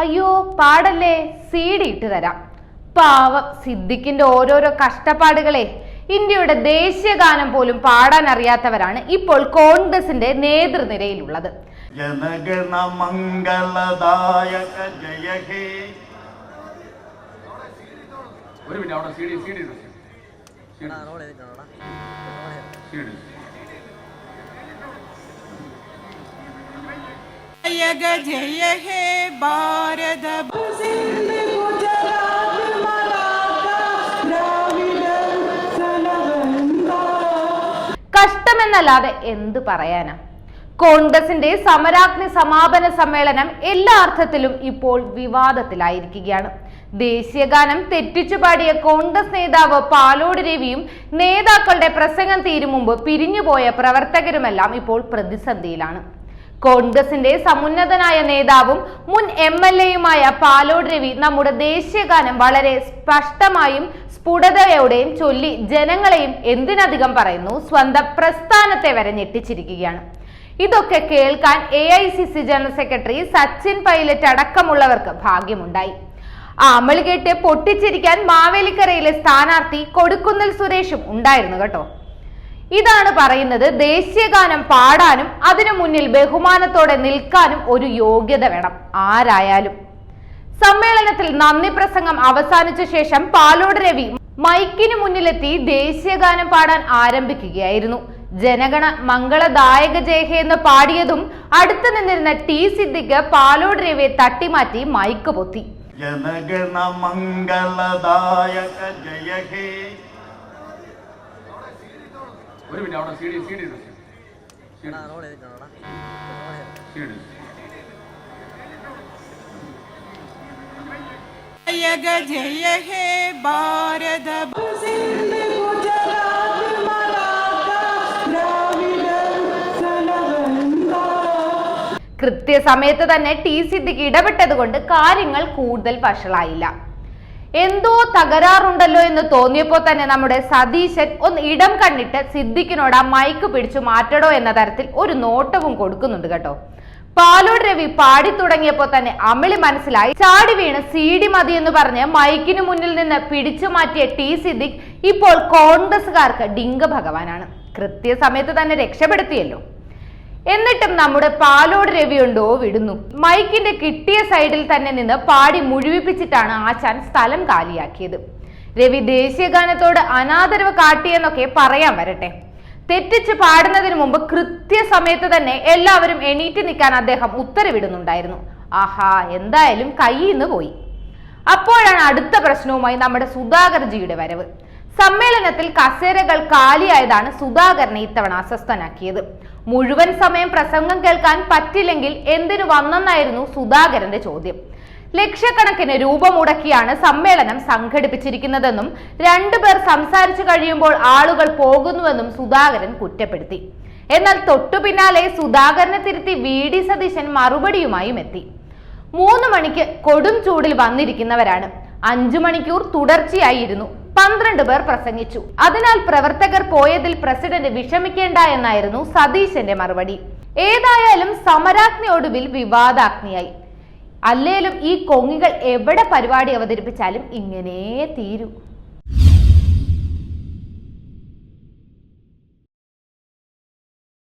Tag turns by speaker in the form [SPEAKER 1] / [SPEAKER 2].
[SPEAKER 1] അയ്യോ പാടല്ലേ? C D ഇട്ട് തരാം. പാവം സിദ്ദിഖിന്റെ ഓരോരോ കഷ്ടപ്പാടുകളെ ഇന്ത്യയുടെ ദേശീയ ഗാനം പോലും പാടാൻ അറിയാത്തവരാണ് ഇപ്പോൾ കോൺഗ്രസിന്റെ നേതൃനിരയിലുള്ളത്.
[SPEAKER 2] ഒരു മിനിറ്റ് അവിടെ
[SPEAKER 3] ജയ ഹേ. ഭാരത
[SPEAKER 1] കഷ്ടമെന്നല്ലാതെ എന്ത് പറയാനാ? കോൺഗ്രസിന്റെ സമരാഗ്നി സമാപന സമ്മേളനം എല്ലാ അർത്ഥത്തിലും ഇപ്പോൾ വിവാദത്തിലായിരിക്കുകയാണ്. ദേശീയഗാനം തെറ്റിച്ചു പാടിയ കോൺഗ്രസ് നേതാവ് പാലോട് രവിയും നേതാക്കളുടെ പ്രസംഗം തീരും മുമ്പ് പിരിഞ്ഞുപോയ പ്രവർത്തകരുമെല്ലാം ഇപ്പോൾ പ്രതിസന്ധിയിലാണ്. കോൺഗ്രസിന്റെ സമുന്നതനായ നേതാവും മുൻ എം എൽ എയുമായ പാലോട് രവി നമ്മുടെ ദേശീയഗാനം വളരെ സ്പഷ്ടമായും സ്ഫുടതയോടെയും ചൊല്ലി ജനങ്ങളെയും എന്തിനധികം പറയുന്നു സ്വന്തം പ്രസ്ഥാനത്തെ വരെ ഞെട്ടിച്ചിരിക്കുകയാണ്. ഇതൊക്കെ കേൾക്കാൻ A I C C general secretary Sachin Pilot അടക്കമുള്ളവർക്ക് ഭാഗ്യമുണ്ടായി. ആമളി കേട്ട് പൊട്ടിച്ചിരിക്കാൻ മാവേലിക്കരയിലെ സ്ഥാനാർത്ഥി കൊടുക്കുന്നിൽ സുരേഷും ഉണ്ടായിരുന്നു കേട്ടോ. ഇതാണ് പറയുന്നത് ദേശീയഗാനം പാടാനും അതിനു മുന്നിൽ ബഹുമാനത്തോടെ നിൽക്കാനും ഒരു യോഗ്യത വേണം. ആരായാലും. സമ്മേളനത്തിൽ നന്ദി പ്രസംഗം അവസാനിച്ച ശേഷം പാലോട് രവി മൈക്കിന് മുന്നിലെത്തി ദേശീയഗാനം പാടാൻ ആരംഭിക്കുകയായിരുന്നു. ജനഗണ മംഗളദായക ജയഹേ എന്ന് പാടിയതും അടുത്തു നിന്നിരുന്ന ടി സിദ്ദിഖ് പാലോട് രവിയെ തട്ടിമാറ്റി മൈക്ക് പൊത്തി.
[SPEAKER 4] ജനഗണ മംഗളദായക ജയഹേ.
[SPEAKER 2] ഒരു മിനിറ്റ് അവിടെ C D C D C D
[SPEAKER 3] ജയക ജയ ഹേ ഭാരത
[SPEAKER 1] കൃത്യസമയത്ത് തന്നെ ടി സിദ്ദിഖ് ഇടപെട്ടത് കൊണ്ട് കാര്യങ്ങൾ കൂടുതൽ വഷളായില്ല. എന്തോ തകരാറുണ്ടല്ലോ എന്ന് തോന്നിയപ്പോൾ തന്നെ നമ്മുടെ സതീശൻ ഒന്ന് ഇടം കണ്ടിട്ട് സിദ്ദിഖിനോട് ആ മൈക്ക് പിടിച്ചു മാറ്റടോ എന്ന തരത്തിൽ ഒരു നോട്ടവും കൊടുക്കുന്നുണ്ട് കേട്ടോ. പാലോട് രവി പാടി തുടങ്ങിയപ്പോൾ തന്നെ അമിളി മനസ്സിലായി. ചാടി വീണ് സി ഡി മതി എന്ന് പറഞ്ഞ് മൈക്കിന് മുന്നിൽ നിന്ന് പിടിച്ചു മാറ്റിയ ടി സിദ്ദിഖ് ഇപ്പോൾ കോൺഗ്രസുകാർക്ക് ഡിങ്ക ഭഗവാനാണ്. കൃത്യസമയത്ത് തന്നെ രക്ഷപ്പെടുത്തിയല്ലോ. എന്നിട്ടും നമ്മുടെ പാലോട് രവിയുണ്ടോ വിടുന്നു. മൈക്കിന്റെ കിട്ടിയ സൈഡിൽ തന്നെ നിന്ന് പാടി മുഴുവിപ്പിച്ചിട്ടാണ് ആശാൻ സ്ഥലം കാലിയാക്കിയത്. രവി ദേശീയഗാനത്തോട് അനാദരവ് കാട്ടിയെന്നൊക്കെ പറയാൻ വരട്ടെ. തെറ്റിച്ച് പാടുന്നതിന് മുമ്പ് കൃത്യസമയത്ത് തന്നെ എല്ലാവരും എണീറ്റ് നിൽക്കാൻ അദ്ദേഹം ഉത്തരവിടുന്നുണ്ടായിരുന്നു. ആഹാ എന്തായാലും കയ്യിന്ന് പോയി. അപ്പോഴാണ് അടുത്ത പ്രശ്നവുമായി നമ്മുടെ സുധാകർജിയുടെ വരവ്. സമ്മേളനത്തിൽ കസേരകൾ കാലിയായതാണ് സുധാകരനെ ഇത്തവണ അസ്വസ്ഥനാക്കിയത്. മുഴുവൻ സമയം പ്രസംഗം കേൾക്കാൻ പറ്റില്ലെങ്കിൽ എന്തിനു വന്നെന്നായിരുന്നു സുധാകരന്റെ ചോദ്യം. ലക്ഷക്കണക്കിന് രൂപ മുടക്കിയാണ് സമ്മേളനം സംഘടിപ്പിച്ചിരിക്കുന്നതെന്നും രണ്ടുപേർ സംസാരിച്ചു കഴിയുമ്പോൾ ആളുകൾ പോകുന്നുവെന്നും സുധാകരൻ കുറ്റപ്പെടുത്തി. എന്നാൽ തൊട്ടു പിന്നാലെ സുധാകരനെ തിരുത്തി വി. ഡി. സതീശൻ മറുപടിയുമായും എത്തി. മൂന്ന് മണിക്ക് കൊടും ചൂടിൽ വന്നിരിക്കുന്നവരാണ്. അഞ്ചു മണിക്കൂർ തുടർച്ചയായിരുന്നു. പന്ത്രണ്ട് പേർ പ്രസംഗിച്ചു. അതിനാൽ പ്രവർത്തകർ പോയതിൽ പ്രസിഡന്റ് വിഷമിക്കേണ്ട എന്നായിരുന്നു സതീശന്റെ മറുപടി. ഏതായാലും സമരാഗ്നി ഒടുവിൽ വിവാദാഗ്നിയായി. അല്ലേലും ഈ കൊങ്ങികൾ എവിടെ പരിപാടി അവതരിപ്പിച്ചാലും ഇങ്ങനെ തീരൂ.